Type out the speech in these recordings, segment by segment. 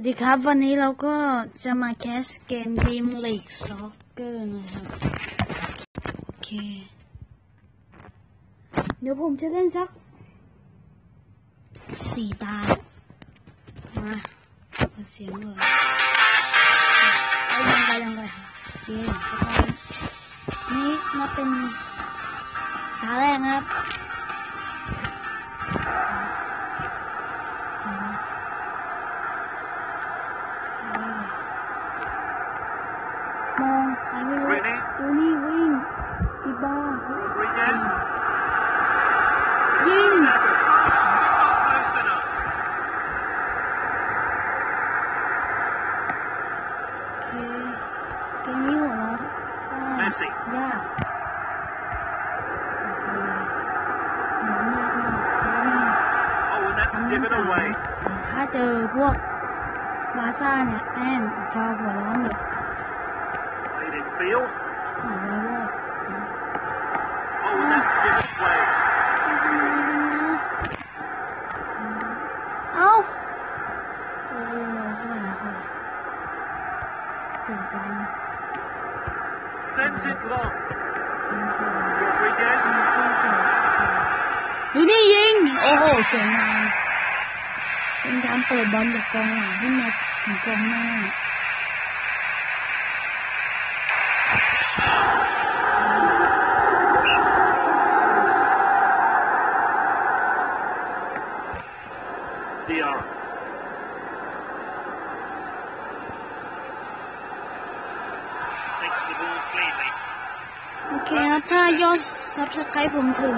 วัสดีครับ วันนี้เราก็จะมาแคสเกมดีมลีกซ็อกเกอร์นะครับโอเค เดี๋ยวผมจะเล่นสักสี่ตา มาเปิดเสียงเลยไปยังไปยังไปเคเข้าไปนี่มาเป็นตาแรกนะครับาก Oh, and that's ทำ given away. ถ้าเจอพวกบาซ่าเนี่ยแอนจอหัวร้อนเลย Played in field. หัวร้อนเลย Oh, and that's given away. เอ้าโอ้ยเท่าไหร่นะค่ะถึงกัน Send it long. ดูนี่ยิง โอ้โหสวยงามเป็นการเปิดบอลจากกองหลังขึ้นมาถึงกองหน้า Diarra. Takes the ball cleanly. โอเคครับถ้ายอดซับ สไครต์ผมถึง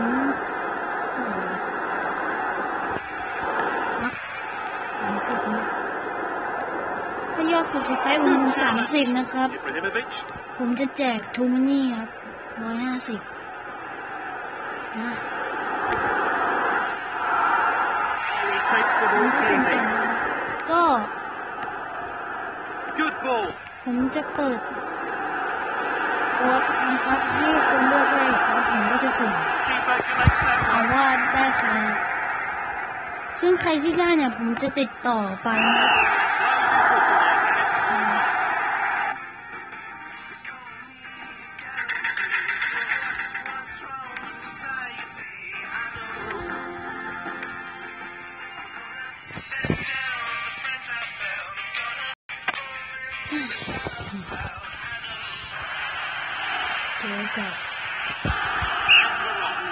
สามสิบถ้ายอดซับสไครต์ผมถึงสามสิบนะครับ ผมจะแจกทูมานี่ครับร้อยห้าสิบนะ Oh, he takes the ผม ball จะเป็น cleanly. ก็ Good ball. ผมจะเปิด โค้ดนะครับที่คนเลือกเลขแล้วผมก็จะสุ่ม Keeper makes that เอา one. ว่าได้ใครซึ่งใครที่ได้เนี่ยผมจะติดต่อไป เดี๋ยวก่อน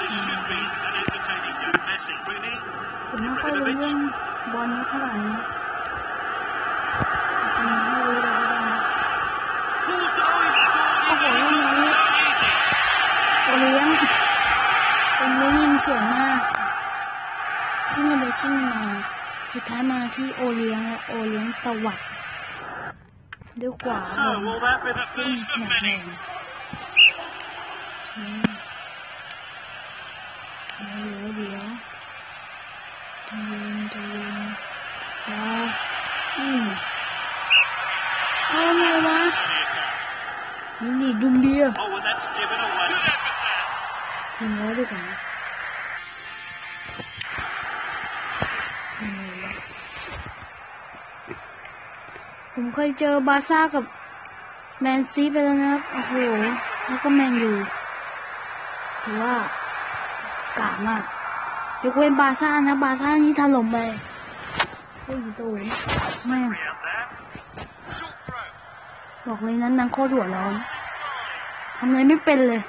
This should be an entertaining game. Messi. Rooney. ผมไม่ค่อยรู้เรื่องบอลเท่าไหร่นะอืมไม่รู้เลยว่า Pulls it. Oh, he โอ้โหยังไงโอเลี้ยงเป็นเลี้ยงยิงสวยมากชิ่งกันไปชิ่งกันมาสุดท้ายมาที่โอเลี้ยงและโอเลี้ยงตวัดด้วยขวา So, will that be the ขึ้น first ห of นักแร many? ง เดี๋ยวเดี๋ยวใจเย็นใจเย็นรออืมเอาไงวะนี่นี่ดุมเดียว Oh, and that's given away. Good effort there. ถึงแล้วดีกว่านะยังไงวะผมเคยเจอบาร์ซ่ากับแมนซีไปแล้วนะครับ โอ้โห แล้วก็แมนยู ถือว่ากากมากยกเว้นบาซ่านะ บาซ่านี่ถล่มไปโอ้ยโตแม่ง Three out there. Short throw. บอกเลยนั้นนางโคตรหัวร้อนทำอะไรไม่เป็นเลย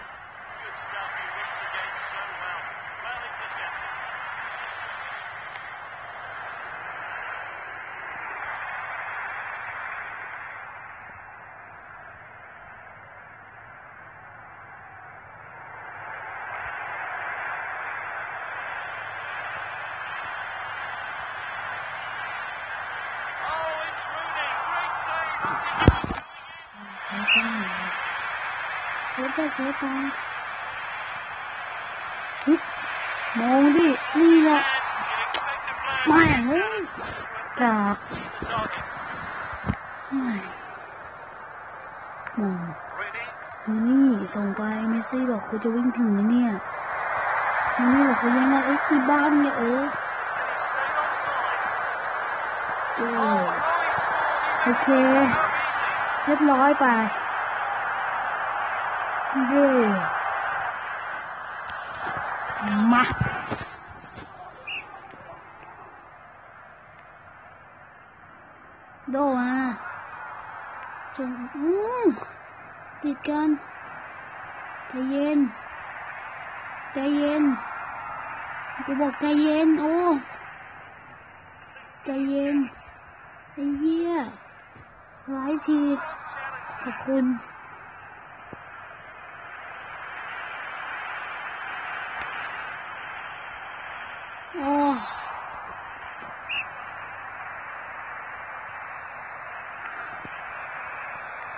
เซฟไปเซฟไปฮึมองดินี่แหละม่เฮ้ยกราบไม่มองนี่ส่งไปเมสซี่บอกเขาจะวิ่งถึงนะเนี่ยนี่บอกเขายังไงเอ้ยกี่บ้านเนี่ยเออโอเคเรียบร้อยไป เย่มาโดมาจงอืมติดกันใจเย็นใจเย็นกูบอกใจเย็นโอ้ใจเย็นไอ้เหี้ยหลายทีขอบคุณ โอ้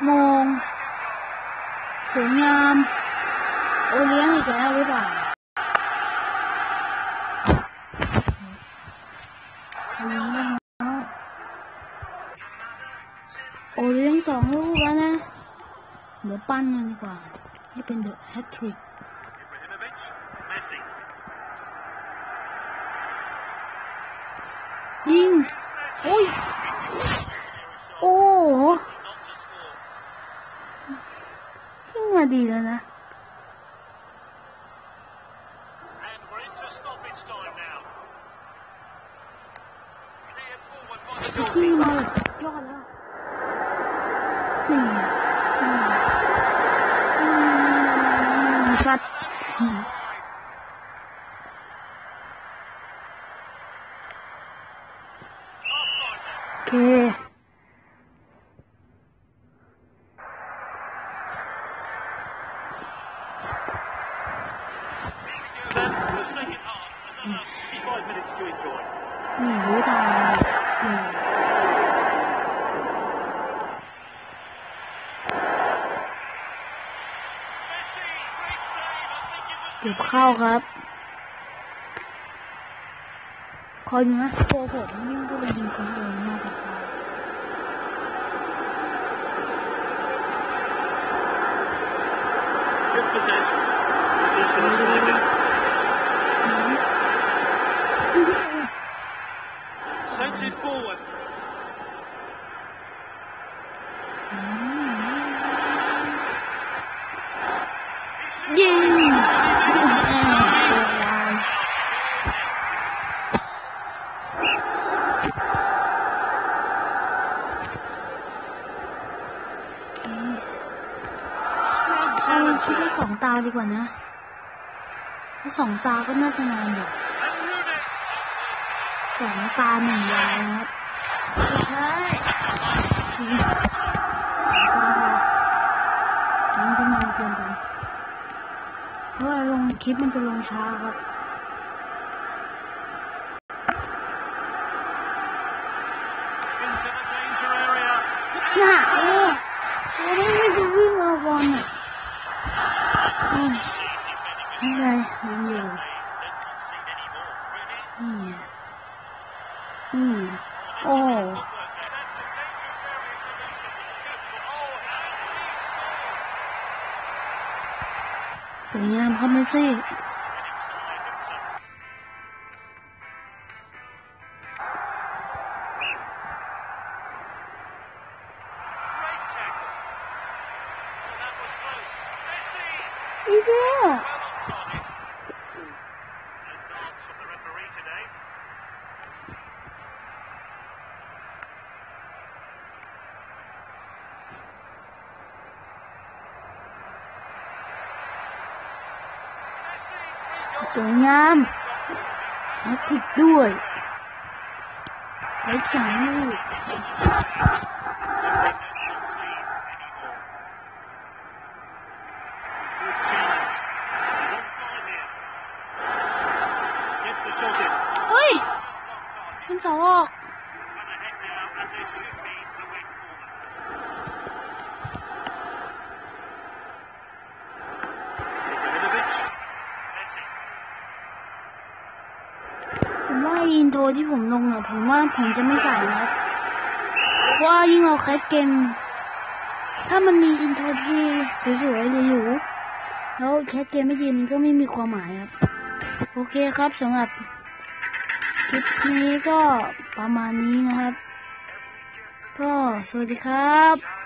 มองสวยงามโอเลี้ยงอีกแล้วหรือเปล่าอันนี้นะโอเลี้ยงสองลูกแล้วนะ เดี๋ยวปั้นกันดีกว่า ให้เป็นเดอะแฮตทริก Ibrahimovic. Messi. ยิง โอ้ยโอ้โห Not to score. ยิงมาดีแล้วนะ And we're into stoppage time now. Cleared forward by the ที่ goalkeeper. มาแบบยอดแล้วสี่อืมอืมสัตว์อืม Offside now. โอเค Then the second half. Another 55 minutes to enjoy. นี่รู้ทางอืม Messi, great save. I think it was เก็บเข้าครับ คอยดูนะตัวผมยิ่งก็เป็นยิงคนอื่นมากกว่าเขา good possession. He's going to slide in. อืม Sent it forward. ยิงแอมตัววายเอาคิดว่าสองตา ดีกว่านะถ้าสองตาก็น่าจะนานอยู่ And Rooney. สองตาหนึ่งยายครับใช่ตามันจะนานเกินไปเพราะว่าลงคลิปมันจะลงช้าครับ Into the danger area. น่ะโอ้โอ้ไม่ได้จะวิ่งเอาบอลอะ อืมไม่เป็นไรมันอยู่ They don't concede any more. Rooney. นี่ไงอืมโอ้สวยงามครับ เฮ้ยไว้สามลูกเฮ้ยเป็นสองออกผมว่าอินโทรที่ผมลงอะผมว่าผมจะไม่ใส่แล้วเพราะว่ายิ่งเราแคสเกมถ้ามันมีอินโทรที่สวยๆหรูๆแล้วแคสเกมไม่ดีมันก็ไม่มีความหมายครับ โอเคครับสำหรับ ลิปนี้ก็ประมาณนี้นะครับ ก็สวัสดีครับ